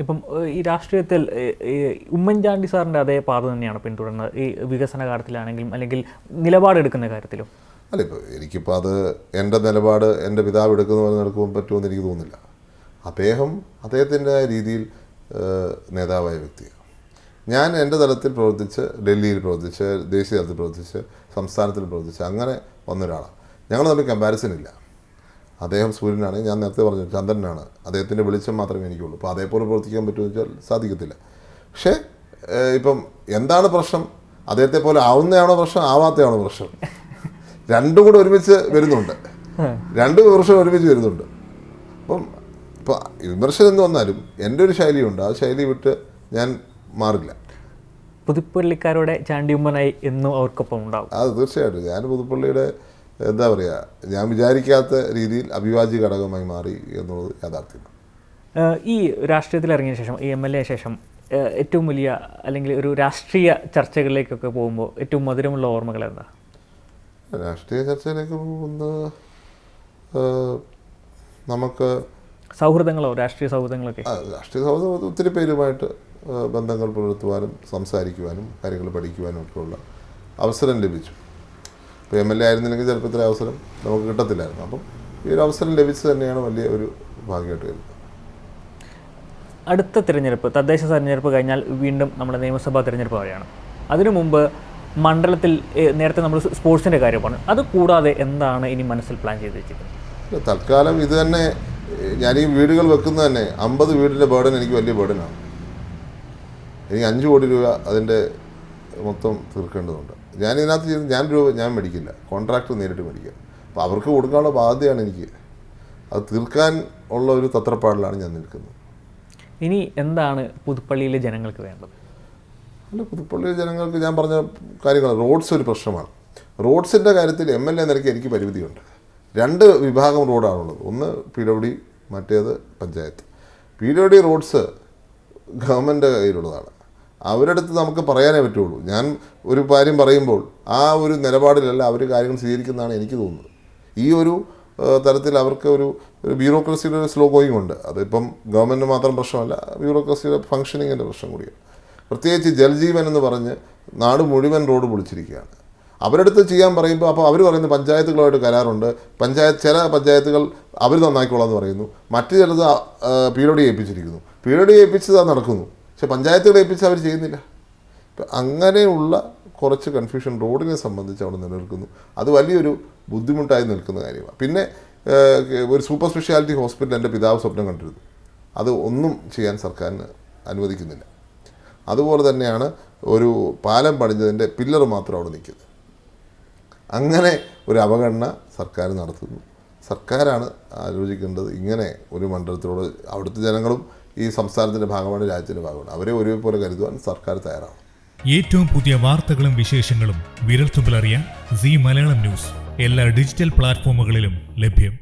ഇപ്പം ഈ രാഷ്ട്രീയത്തിൽ ഉമ്മൻചാണ്ടി സാറിന്റെ അതേ പാത തന്നെയാണ് പിന്തുടരുന്നത് ഈ വികസന കാര്യത്തിലാണെങ്കിലും അല്ലെങ്കിൽ നിലപാടെടുക്കുന്ന കാര്യത്തിലും? അല്ല ഇപ്പോൾ എനിക്കിപ്പോൾ അത് എന്റെ നിലപാട് എന്റെ പിതാവ് എടുക്കുന്ന പോലെ നടക്കുമ്പോൾ പറ്റുമെന്ന് എനിക്ക് തോന്നുന്നില്ല. അദ്ദേഹം അദ്ദേഹത്തിന്റെ രീതിയിൽ നേതാവായ വ്യക്തിയാണ്. ഞാൻ എന്റെ തലത്തിൽ പ്രവർത്തിച്ച് ഡൽഹിയിൽ പ്രവർത്തിച്ച് ദേശീയ തലത്തിൽ പ്രവർത്തിച്ച് സംസ്ഥാനത്തിൽ പ്രവർത്തിച്ച് അങ്ങനെ വന്ന ഒരാളാണ് ഞങ്ങൾ തമ്മിൽ കമ്പാരിസൺ ഇല്ല. അദ്ദേഹം സൂര്യനാണ് ഞാൻ നേരത്തെ പറഞ്ഞു ചന്ദ്രനാണ്. അദ്ദേഹത്തിന്റെ വെളിച്ചം മാത്രമേ എനിക്കുള്ളൂ. അപ്പോൾ അതേപോലെ പ്രവർത്തിക്കാൻ പറ്റുമെന്ന് വെച്ചാൽ സാധിക്കത്തില്ല. പക്ഷേ ഇപ്പം എന്താണ് പ്രശ്നം? അദ്ദേഹത്തെ പോലെ ആവുന്നതാണോ പ്രശ്നം? ആവാത്തതാണോ പ്രശ്നം? രണ്ടും കൂടെ ഒരുമിച്ച് വരുന്നുണ്ട്. രണ്ട് വിമർശനം ഒരുമിച്ച് വരുന്നുണ്ട്. അപ്പം ഇപ്പോൾ വിമർശനം എന്ന് വന്നാലും എന്റെ ഒരു ശൈലിയുണ്ട്. ആ ശൈലി വിട്ട് ഞാൻ മാറില്ല. പുതുപ്പള്ളിക്കാരുടെ ചാണ്ടിയുമ്മനായി എന്നും അവർക്കൊപ്പം ഉണ്ടാവും. അത് തീർച്ചയായിട്ടും. ഞാൻ പുതുപ്പള്ളിയുടെ എന്താ പറയുക ഞാൻ വിചാരിക്കാത്ത രീതിയിൽ അഭിവാജ്യ ഘടകമായി മാറി എന്നുള്ളത് യാഥാർത്ഥ്യമാണ് ഈ രാഷ്ട്രീയത്തിൽ ഇറങ്ങിയ ശേഷം ഈ എം എൽ എ ശേഷം ഏറ്റവും വലിയ അല്ലെങ്കിൽ ഒരു രാഷ്ട്രീയ ചർച്ചകളിലേക്കൊക്കെ പോകുമ്പോൾ ഏറ്റവും മധുരമുള്ള ഓർമ്മകൾ എന്താ? രാഷ്ട്രീയ ചർച്ചയിലേക്ക് പോകുന്ന നമുക്ക് സൗഹൃദങ്ങളോ രാഷ്ട്രീയ സൗഹൃദങ്ങളൊക്കെ? രാഷ്ട്രീയ സൗഹൃദം ഒത്തിരി പേരുമായിട്ട് ബന്ധങ്ങൾ പുലർത്തുവാനും സംസാരിക്കുവാനും കാര്യങ്ങൾ പഠിക്കുവാനും ഒക്കെയുള്ള അവസരം ലഭിച്ചു. ഇപ്പോൾ എം എൽ എ ആയിരുന്നില്ലെങ്കിൽ ചിലപ്പോൾ ഇത്ര അവസരം നമുക്ക് കിട്ടത്തില്ലായിരുന്നു. അപ്പം ഈ ഒരു അവസരം ലഭിച്ചു തന്നെയാണ് വലിയ ഒരു ഭാഗ്യമായിട്ട് വരുന്നത് അടുത്ത തിരഞ്ഞെടുപ്പ് തദ്ദേശ തിരഞ്ഞെടുപ്പ് കഴിഞ്ഞാൽ വീണ്ടും നമ്മുടെ നിയമസഭാ തിരഞ്ഞെടുപ്പ് വരെയാണ്. അതിനു മുമ്പ് മണ്ഡലത്തിൽ നേരത്തെ നമ്മൾ സ്പോർട്സിന്റെ കാര്യം പറഞ്ഞു. അത് കൂടാതെ എന്താണ് ഇനി മനസ്സിൽ പ്ലാൻ ചെയ്ത് വെച്ചിരിക്കുന്നത്? തൽക്കാലം ഇത് തന്നെ ഞാൻ ഈ വീടുകൾ വെക്കുന്നത് തന്നെ അമ്പത് വീടിന്റെ ബേർഡൻ എനിക്ക് വലിയ ബേർഡനാണ് എനിക്ക് അഞ്ച് കോടി രൂപ അതിന്റെ മൊത്തം തീർക്കേണ്ടതുണ്ട്. ഞാൻ ഇതിനകത്ത് ചെയ്ത് ഞാൻ രൂപ ഞാൻ മേടിക്കില്ല. കോൺട്രാക്ട് നേരിട്ട് മേടിക്കുക അപ്പോൾ അവർക്ക് കൊടുക്കാനുള്ള ബാധ്യതയാണ് എനിക്ക്. അത് തീർക്കാൻ ഉള്ള ഒരു തത്രപ്പാടിലാണ് ഞാൻ നിൽക്കുന്നത്. ഇനി എന്താണ് പുതുപ്പള്ളിയിലെ ജനങ്ങൾക്ക് വേണ്ടത്? അല്ല പുതുപ്പള്ളിയിലെ ജനങ്ങൾക്ക് ഞാൻ പറഞ്ഞ കാര്യങ്ങൾ റോഡ്സ് ഒരു പ്രശ്നമാണ്. റോഡ്സിന്റെ കാര്യത്തിൽ എം എൽ എ നിരക്ക് എനിക്ക് പരിമിതിയുണ്ട്. രണ്ട് വിഭാഗം റോഡാണുള്ളത്. ഒന്ന് പി ഡബ്ല്യു ഡി മറ്റേത് panchayat. P W D roads government കയ്യിലുള്ളതാണ്. അവരുടെ അടുത്ത് നമുക്ക് പറയാനേ പറ്റുള്ളൂ. ഞാൻ ഒരു കാര്യം പറയുമ്പോൾ ആ ഒരു നിലപാടിലല്ല അവർ കാര്യങ്ങൾ സ്വീകരിക്കുന്നതാണ് എനിക്ക് തോന്നുന്നത്. ഈ ഒരു തരത്തിൽ അവർക്ക് ഒരു ഒരു ബ്യൂറോക്രസിയുടെ ഒരു സ്ലോ ഗോയിങ് ഉണ്ട്. അതിപ്പം ഗവൺമെന്റ് മാത്രം പ്രശ്നമല്ല ബ്യൂറോക്രസിയുടെ ഫങ്ഷനിങ്ങിന്റെ പ്രശ്നം കൂടിയാണ്. പ്രത്യേകിച്ച് ജൽജീവൻ എന്ന് പറഞ്ഞ് നാട് മുഴുവൻ റോഡ് പൊളിച്ചിരിക്കുകയാണ്. അവരടുത്ത് ചെയ്യാൻ പറയുമ്പോൾ അപ്പോൾ അവർ പറയുന്നത് പഞ്ചായത്തുകളുമായിട്ട് കരാറുണ്ട്. പഞ്ചായത്ത് ചില പഞ്ചായത്തുകൾ അവർ നന്നാക്കിക്കോളാം എന്ന് പറയുന്നു. മറ്റു ചിലത് പി ഡി ഏൽപ്പിച്ചിരിക്കുന്നു. പി ഡി ഏൽപ്പിച്ചത് നടക്കുന്നു. പക്ഷെ പഞ്ചായത്തുകൾ ഏൽപ്പിച്ച് അവർ ചെയ്യുന്നില്ല. ഇപ്പം അങ്ങനെയുള്ള കുറച്ച് കൺഫ്യൂഷൻ റോഡിനെ സംബന്ധിച്ച് അവിടെ നിലനിൽക്കുന്നു. അത് വലിയൊരു ബുദ്ധിമുട്ടായി നിൽക്കുന്ന കാര്യമാണ്. പിന്നെ ഒരു സൂപ്പർ സ്പെഷ്യാലിറ്റി ഹോസ്പിറ്റൽ എന്റെ പിതാവ് സ്വപ്നം കണ്ടിരുന്നു. അത് ഒന്നും ചെയ്യാൻ സർക്കാരിന് അനുവദിക്കുന്നില്ല. അതുപോലെ തന്നെയാണ് ഒരു പാലം പണിഞ്ഞതിന്റെ പില്ലർ മാത്രം അവിടെ നിൽക്കുന്നത്. അങ്ങനെ ഒരു അവഗണന സർക്കാർ നടത്തുന്നു. സർക്കാരാണ് ആലോചിക്കേണ്ടത് ഇങ്ങനെ ഒരു മണ്ഡലത്തിലൂടെ അവിടുത്തെ ജനങ്ങളും ഈ സംസ്ഥാനത്തിന്റെ ഭാഗമാണ് രാജ്യത്തിന്റെ ഭാഗമാണ്. അവരെ ഒരുപോലെ കരുതുവാൻ സർക്കാർ തയ്യാറാണ് ഏറ്റവും പുതിയ വാർത്തകളും വിശേഷങ്ങളും വിരൽത്തുമ്പിലറിയാൻ സി മലയാളം ന്യൂസ്. എല്ലാ ഡിജിറ്റൽ പ്ലാറ്റ്ഫോമുകളിലും ലഭ്യം.